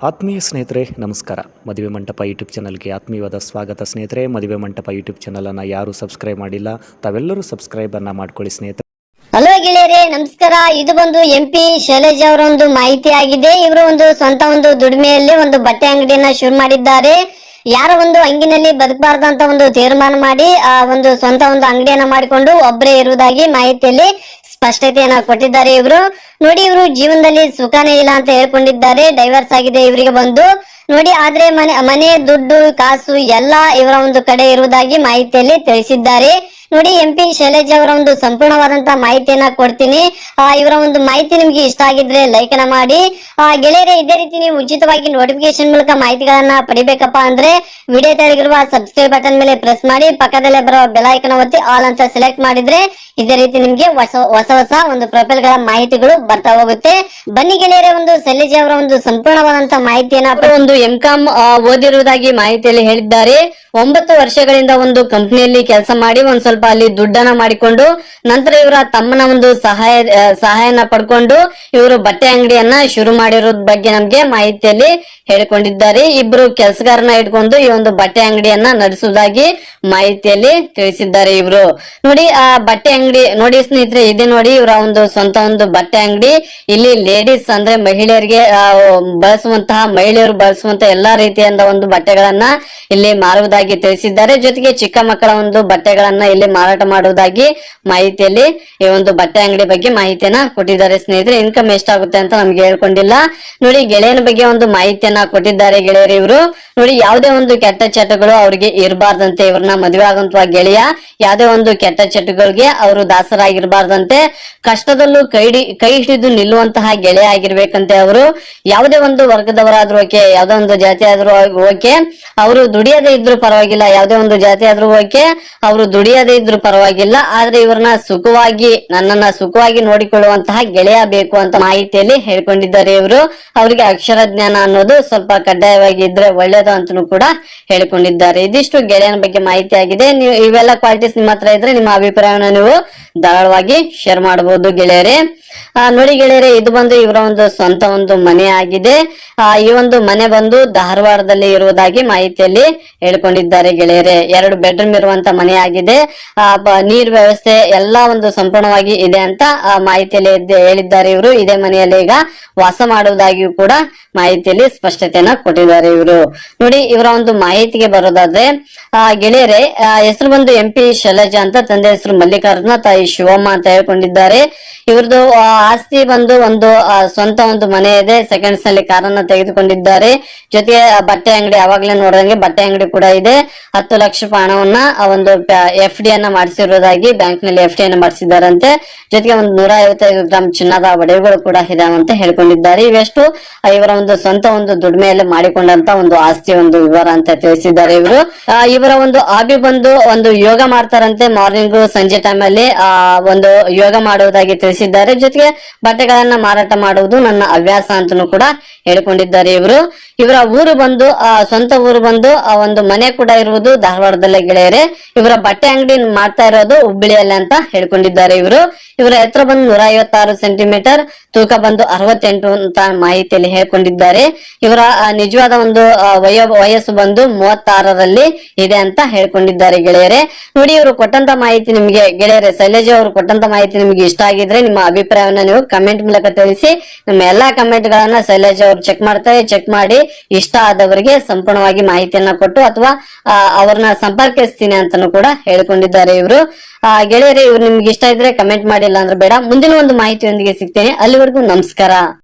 ಆತ್ಮೀಯ ಸ್ನೇಹಿತರೆ, ನಮಸ್ಕಾರ. ಮದುವೆ ಮಂಟಪ ಯೂಟ್ಯೂಬ್ ಚಾನಲ್ಗೆ ಆತ್ಮೀಯವಾದ ಸ್ವಾಗತ ಸ್ನೇಹಿತರೆ. ಮದುವೆ ಮಂಟಪ ಯೂಟ್ಯೂಬ್ ಚಾನಲನ್ನು ಯಾರು ಸಬ್ಸ್ಕ್ರೈಬ್ ಮಾಡಿಲ್ಲ, ತಾವೆಲ್ಲರೂ ಸಬ್ಸ್ಕ್ರೈಬನ್ನು ಮಾಡ್ಕೊಳ್ಳಿ ಸ್ನೇಹಿತರೆ. ಹಲೋ ಗೆಳೆಯರೇ, ನಮಸ್ಕಾರ. ಇದು ಬಂದು ಎಂ ಪಿ ಶೈಲಜ್ ಅವರ ಒಂದು ಮಾಹಿತಿ ಆಗಿದೆ. ಇವರು ಒಂದು ಸ್ವಂತ ಒಂದು ದುಡಿಮೆಯಲ್ಲಿ ಒಂದು ಬಟ್ಟೆ ಅಂಗಡಿಯನ್ನ ಶುರು ಮಾಡಿದ್ದಾರೆ. ಯಾರ ಒಂದು ಅಂಗಿನಲ್ಲಿ ಬದುಕಬಾರ್ದಂತ ಒಂದು ತೀರ್ಮಾನ ಮಾಡಿ, ಆ ಒಂದು ಸ್ವಂತ ಒಂದು ಅಂಗಡಿಯನ್ನ ಮಾಡಿಕೊಂಡು ಒಬ್ಬರೇ ಇರುವುದಾಗಿ ಮಾಹಿತಿಯಲ್ಲಿ ಸ್ಪಷ್ಟತೆಯನ್ನ ಕೊಟ್ಟಿದ್ದಾರೆ ಇವರು? ನೋಡಿ ಇವರು ಜೀವನದಲ್ಲಿ ಸುಖನೇ ಇಲ್ಲ ಅಂತ ಹೇಳ್ಕೊಂಡಿದ್ದಾರೆ ಡೈವರ್ಸ್ ಆಗಿದೆ ಇವರಿಗೆ ಬಂದು. ನೋಡಿ, ಆದ್ರೆ ಮನೆ ಮನೆ, ದುಡ್ಡು, ಕಾಸು ಎಲ್ಲಾ ಇವರ ಒಂದು ಕಡೆ ಇರುವುದಾಗಿ ಮಾಹಿತಿಯಲ್ಲಿ ತಿಳಿಸಿದ್ದಾರೆ. ನೋಡಿ ಎಂ ಪಿ ಶೈಲಜಾ ಅವರ ಒಂದು ಸಂಪೂರ್ಣವಾದಂತಹ ಮಾಹಿತಿಯನ್ನ ಕೊಡ್ತೀನಿ. ಇವರ ಒಂದು ಮಾಹಿತಿ ನಿಮ್ಗೆ ಇಷ್ಟ ಆಗಿದ್ರೆ ಲೈಕ್ ಅನ್ನ ಮಾಡಿ. ಗೆಳೆಯರೇ, ಇದೇ ರೀತಿ ನೀವು ಉಚಿತವಾಗಿ ನೋಟಿಫಿಕೇಶನ್ ಮೂಲಕ ಮಾಹಿತಿಗಳನ್ನ ಪಡಿಬೇಕಪ್ಪ ಅಂದ್ರೆ ವಿಡಿಯೋ ತೆರೆಗಿರುವ ಸಬ್ಸ್ಕ್ರೈಬ್ ಬಟನ್ ಮೇಲೆ ಪ್ರೆಸ್ ಮಾಡಿ, ಪಕ್ಕದಲ್ಲೇ ಬರೋ ಬೆಲ್ ಐಕನ್ ಒತ್ತಿ ಆಲ್ ಅಂತ ಸೆಲೆಕ್ಟ್ ಮಾಡಿದ್ರೆ ಇದೇ ರೀತಿ ನಿಮ್ಗೆ ಹೊಸ ಹೊಸ ಒಂದು ಪ್ರೊಫೈಲ್ಗಳ ಮಾಹಿತಿಗಳು ಬರ್ತಾ ಹೋಗುತ್ತೆ. ಬನ್ನಿ ಗೆಳೆಯರೇ, ಒಂದು ಶೈಲಜಾ ಅವರ ಒಂದು ಸಂಪೂರ್ಣವಾದಂತ ಮಾಹಿತಿಯನ್ನ ಒಂದು ಎಂ ಕಾಮ್ ಓದಿರುವುದಾಗಿ ಮಾಹಿತಿಯಲ್ಲಿ ಹೇಳಿದ್ದಾರೆ. ಒಂಬತ್ತು ವರ್ಷಗಳಿಂದ ಒಂದು ಕಂಪನಿಯಲ್ಲಿ ಕೆಲಸ ಮಾಡಿ ಒಂದ್ ಸ್ವಲ್ಪ ಅಲ್ಲಿ ದುಡ್ಡನ್ನ ಮಾಡಿಕೊಂಡು ನಂತರ ಇವರ ತಮ್ಮನ ಒಂದು ಸಹಾಯ ಸಹಾಯನ ಪಡ್ಕೊಂಡು ಇವರು ಬಟ್ಟೆ ಅಂಗಡಿಯನ್ನ ಶುರು ಮಾಡಿರೋದ್ ಬಗ್ಗೆ ನಮ್ಗೆ ಮಾಹಿತಿಯಲ್ಲಿ ಹೇಳಿಕೊಂಡಿದ್ದಾರೆ. ಇಬ್ರು ಕೆಲಸಗಾರನ ಇಟ್ಕೊಂಡು ಈ ಒಂದು ಬಟ್ಟೆ ಅಂಗಡಿಯನ್ನ ನಡೆಸುವುದಾಗಿ ಮಾಹಿತಿಯಲ್ಲಿ ತಿಳಿಸಿದ್ದಾರೆ ಇವರು. ನೋಡಿ, ಆ ಬಟ್ಟೆ ಅಂಗಡಿ, ನೋಡಿ ಸ್ನೇಹಿತರೆ, ಇದೆ ನೋಡಿ ಇವರ ಒಂದು ಸ್ವಂತ ಒಂದು ಬಟ್ಟೆ ಅಂಗಡಿ. ಇಲ್ಲಿ ಲೇಡೀಸ್ ಅಂದ್ರೆ ಮಹಿಳೆಯರಿಗೆ ಬಳಸುವಂತಹ, ಮಹಿಳೆಯರು ಬಳಸುವಂತಹ ಎಲ್ಲಾ ರೀತಿಯಿಂದ ಒಂದು ಬಟ್ಟೆಗಳನ್ನ ಇಲ್ಲಿ ಮಾರುವುದಾಗಿ ತಿಳಿಸಿದ್ದಾರೆ. ಜೊತೆಗೆ ಚಿಕ್ಕ ಮಕ್ಕಳ ಒಂದು ಬಟ್ಟೆಗಳನ್ನ ಇಲ್ಲಿ ಮಾರಾಟ ಮಾಡುವುದಾಗಿ ಮಾಹಿತಿಯಲ್ಲಿ ಈ ಒಂದು ಬಟ್ಟೆ ಅಂಗಡಿ ಬಗ್ಗೆ ಮಾಹಿತಿಯನ್ನ ಕೊಟ್ಟಿದ್ದಾರೆ ಸ್ನೇಹಿತರೆ. ಇನ್ಕಮ್ ಎಷ್ಟಾಗುತ್ತೆ ಅಂತ ನಮ್ಗೆ ಹೇಳ್ಕೊಂಡಿಲ್ಲ. ನೋಡಿ, ಗೆಳೆಯನ ಬಗ್ಗೆ ಒಂದು ಮಾಹಿತಿಯನ್ನ ಕೊಟ್ಟಿದ್ದಾರೆ ಗೆಳೆಯರು ಇವರು. ನೋಡಿ, ಯಾವುದೇ ಒಂದು ಕೆಟ್ಟ ಚಟಗಳು ಅವರಿಗೆ ಇರಬಾರ್ದಂತೆ, ಇವ್ರನ್ನ ಮದುವೆ ಆಗಂತ ಗೆಳೆಯ ಯಾವುದೇ ಒಂದು ಕೆಟ್ಟ ಚಟಗಳಿಗೆ ಅವರು ದಾಸರಾಗಿರ್ಬಾರ್ದಂತೆ. ಕಷ್ಟದಲ್ಲೂ ಕೈ ಕೈ ಹಿಡಿದು ನಿಲ್ಲುವಂತಹ ಗೆಳೆಯ ಆಗಿರ್ಬೇಕಂತೆ ಅವರು. ಯಾವುದೇ ಒಂದು ವರ್ಗದವರಾದ್ರೂ ಓಕೆ, ಯಾವುದೇ ಒಂದು ಜಾತಿ ಆದ್ರೂ ಓಕೆ, ಅವರು ದುಡಿಯದೇ ಇದ್ರು ಪರವಾಗಿಲ್ಲ. ಯಾವುದೇ ಒಂದು ಜಾತಿ ಆದ್ರೂ ಓಕೆ, ಅವರು ದುಡಿಯದೇ ಇದ್ರು ಪರವಾಗಿಲ್ಲ, ಆದ್ರೆ ಇವ್ರನ್ನ ಸುಖವಾಗಿ, ನನ್ನನ್ನ ಸುಖವಾಗಿ ನೋಡಿಕೊಳ್ಳುವಂತಹ ಗೆಳೆಯ ಬೇಕು ಅಂತ ಮಾಹಿತಿಯಲ್ಲಿ ಹೇಳ್ಕೊಂಡಿದ್ದಾರೆ ಇವರು. ಅವರಿಗೆ ಅಕ್ಷರ ಜ್ಞಾನ ಅನ್ನೋದು ಸ್ವಲ್ಪ ಕಡ್ಡಾಯವಾಗಿ ಇದ್ರೆ ಒಳ್ಳೇದು ಅಂತನೂ ಕೂಡ ಹೇಳ್ಕೊಂಡಿದ್ದಾರೆ. ಇದಿಷ್ಟು ಗೆಳೆಯನ ಬಗ್ಗೆ ಮಾಹಿತಿ ಆಗಿದೆ. ನೀವು ಇವೆಲ್ಲ ಕ್ವಾಲಿಟೀಸ್ ನಿಮ್ಮ ಹತ್ರ ಇದ್ರೆ ನಿಮ್ಮ ಅಭಿಪ್ರಾಯವನ್ನು ನೀವು ಧಾರಾಳವಾಗಿ ಶೇರ್ ಮಾಡಬಹುದು ಗೆಳೆಯರೇ. ನೋಡಿ ಗೆಳೆಯರೆ, ಇದು ಬಂದು ಇವರ ಒಂದು ಸ್ವಂತ ಒಂದು ಮನೆ ಆಗಿದೆ. ಈ ಒಂದು ಮನೆ ಬಂದು ಧಾರವಾಡದಲ್ಲಿ ಇರುವುದಾಗಿ ಮಾಹಿತಿಯಲ್ಲಿ ಹೇಳ್ಕೊಂಡಿದ್ದಾರೆ ಗೆಳೆಯರೆ. ಎರಡು ಬೆಡ್ರೂಮ್ ಇರುವಂತ ಮನೆ ಆಗಿದೆ. ನೀರ್ ವ್ಯವಸ್ಥೆ ಎಲ್ಲಾ ಒಂದು ಸಂಪೂರ್ಣವಾಗಿ ಇದೆ ಅಂತ ಮಾಹಿತಿಯಲ್ಲಿ ಹೇಳಿದ್ದಾರೆ ಇವರು. ಇದೇ ಮನೆಯಲ್ಲಿ ಈಗ ವಾಸ ಮಾಡುವುದಾಗಿಯೂ ಕೂಡ ಮಾಹಿತಿಯಲ್ಲಿ ಸ್ಪಷ್ಟತೆಯನ್ನ ಕೊಟ್ಟಿದ್ದಾರೆ ಇವರು. ನೋಡಿ, ಇವರ ಒಂದು ಮಾಹಿತಿಗೆ ಬರೋದಾದ್ರೆ, ಆ, ಗೆಳೆಯರೆ ಹೆಸರು ಬಂದು ಎಂ ಪಿ ಶೈಲಜಾ ಅಂತ, ತಂದೆ ಹೆಸರು ಮಲ್ಲಿಕಾರ್ಜುನ, ತಾಯಿ ಶಿವಮ್ಮ ಅಂತ ಹೇಳ್ಕೊಂಡಿದ್ದಾರೆ. ಇವ್ರದ್ದು ಆಸ್ತಿ ಬಂದು ಒಂದು ಸ್ವಂತ ಒಂದು ಮನೆ ಇದೆ. ಸೆಕೆಂಡ್ಸ್ನಲ್ಲಿ ಕಾರನ್ನ ತೆಗೆದುಕೊಂಡಿದ್ದಾರೆ. ಜೊತೆಗೆ ಬಟ್ಟೆ ಅಂಗಡಿ ಅವಾಗ್ಲೇ ನೋಡಿದಂಗೆ ಬಟ್ಟೆ ಅಂಗಡಿ ಕೂಡ ಇದೆ. ಹತ್ತು ಲಕ್ಷ ರೂಪಾಯಿ ಹಣವನ್ನ ಒಂದು ಎಫ್ ಡಿ ಅನ್ನ ಮಾಡಿಸಿರೋದಾಗಿ ಬ್ಯಾಂಕ್ನಲ್ಲಿ ಎಫ್ ಡಿ ಅನ್ನ ಮಾಡಿಸಿದಾರಂತೆ ಜೊತೆಗೆ ಒಂದು ನೂರ ಐವತ್ತೈದು ಗ್ರಾಮ್ ಚಿನ್ನದ ಒಡವೆಗಳು ಕೂಡ ಇದಾವಂತ ಹೇಳ್ಕೊಂಡಿದ್ದಾರೆ. ಇವೆಷ್ಟು ಇವರ ಒಂದು ಸ್ವಂತ ಒಂದು ದುಡಿಮೆಯಲ್ಲಿ ಮಾಡಿಕೊಂಡಂತ ಒಂದು ಆಸ್ತಿ ಒಂದು ವಿವರ ಅಂತ ತಿಳಿಸಿದ್ದಾರೆ ಇವರು. ಇವರ ಒಂದು ಹಾಬಿ ಬಂದು ಒಂದು ಯೋಗ ಮಾಡ್ತಾರಂತೆ ಮಾರ್ನಿಂಗ್ ಸಂಜೆ ಟೈಮ್ ಅಲ್ಲಿ. ಒಂದು ಯೋಗ ಮಾಡುವುದಾಗಿ ತಿಳಿಸಿದ್ದಾರೆ. ಜೊತೆಗೆ ಬಟ್ಟೆಗಳನ್ನ ಮಾರಾಟ ಮಾಡುವುದು ನನ್ನ ಹವ್ಯಾಸ ಅಂತನೂ ಕೂಡ ಹೇಳಿಕೊಂಡಿದ್ದಾರೆ ಇವರು. ಇವರ ಊರು ಬಂದು, ಆ, ಸ್ವಂತ ಊರು ಬಂದು, ಆ, ಒಂದು ಮನೆ ಕೂಡ ಇರುವುದು ಧಾರವಾಡದಲ್ಲೇ ಗೆಳೆಯರೆ. ಇವರ ಬಟ್ಟೆ ಅಂಗಡಿ ಮಾಡ್ತಾ ಇರೋದು ಹುಬ್ಬಳ್ಳಿಯಲ್ಲಿ ಅಂತ ಹೇಳ್ಕೊಂಡಿದ್ದಾರೆ ಇವರು. ಇವರ ಎತ್ತರ ಬಂದು ನೂರ ಐವತ್ತಾರು ಸೆಂಟಿಮೀಟರ್, ತೂಕ ಬಂದು ಅರವತ್ತೆಂಟು ಅಂತ ಮಾಹಿತಿಯಲ್ಲಿ ಹೇಳ್ಕೊಂಡಿದ್ದಾರೆ. ಇವರ ನಿಜವಾದ ಒಂದು ವಯೋ, ವಯಸ್ಸು ಬಂದು ಮೂವತ್ತಾರರಲ್ಲಿ ಇದೆ ಅಂತ ಹೇಳ್ಕೊಂಡಿದ್ದಾರೆ ಗೆಳೆಯರೆ. ನೋಡಿ, ಇವರು ಕೊಟ್ಟಂತ ಮಾಹಿತಿ ನಿಮಗೆ, ಗೆಳೆಯರೆ, ಶೈಲಜಾ ಅವರು ಕೊಟ್ಟಂತ ಮಾಹಿತಿ ನಿಮಗೆ ಇಷ್ಟ ಆಗಿದ್ರೆ ನಿಮ್ಮ ಅಭಿಪ್ರಾಯವನ್ನ ನೀವು ಕಮೆಂಟ್ ಮೂಲಕ ತಿಳಿಸಿ. ನಮ್ಮ ಎಲ್ಲಾ ಕಮೆಂಟ್ ಗಳನ್ನ ಶೈಲೇಜ್ ಅವರು ಚೆಕ್ ಮಾಡ್ತಾರೆ. ಚೆಕ್ ಮಾಡಿ ಇಷ್ಟ ಆದವರಿಗೆ ಸಂಪೂರ್ಣವಾಗಿ ಮಾಹಿತಿಯನ್ನ ಕೊಟ್ಟು ಅಥವಾ ಅವ್ರನ್ನ ಸಂಪರ್ಕಿಸ್ತೀನಿ ಅಂತಾನು ಕೂಡ ಹೇಳ್ಕೊಂಡಿದ್ದಾರೆ ಇವರು. ಗೆಳೆಯರಿ, ಇವ್ರು ನಿಮ್ಗೆ ಇಷ್ಟ ಇದ್ರೆ ಕಮೆಂಟ್ ಮಾಡಿಲ್ಲ ಅಂದ್ರೆ ಬೇಡ. ಮುಂದಿನ ಒಂದು ಮಾಹಿತಿಯೊಂದಿಗೆ ಸಿಗ್ತೇನೆ. ಅಲ್ಲಿವರೆಗೂ ನಮಸ್ಕಾರ.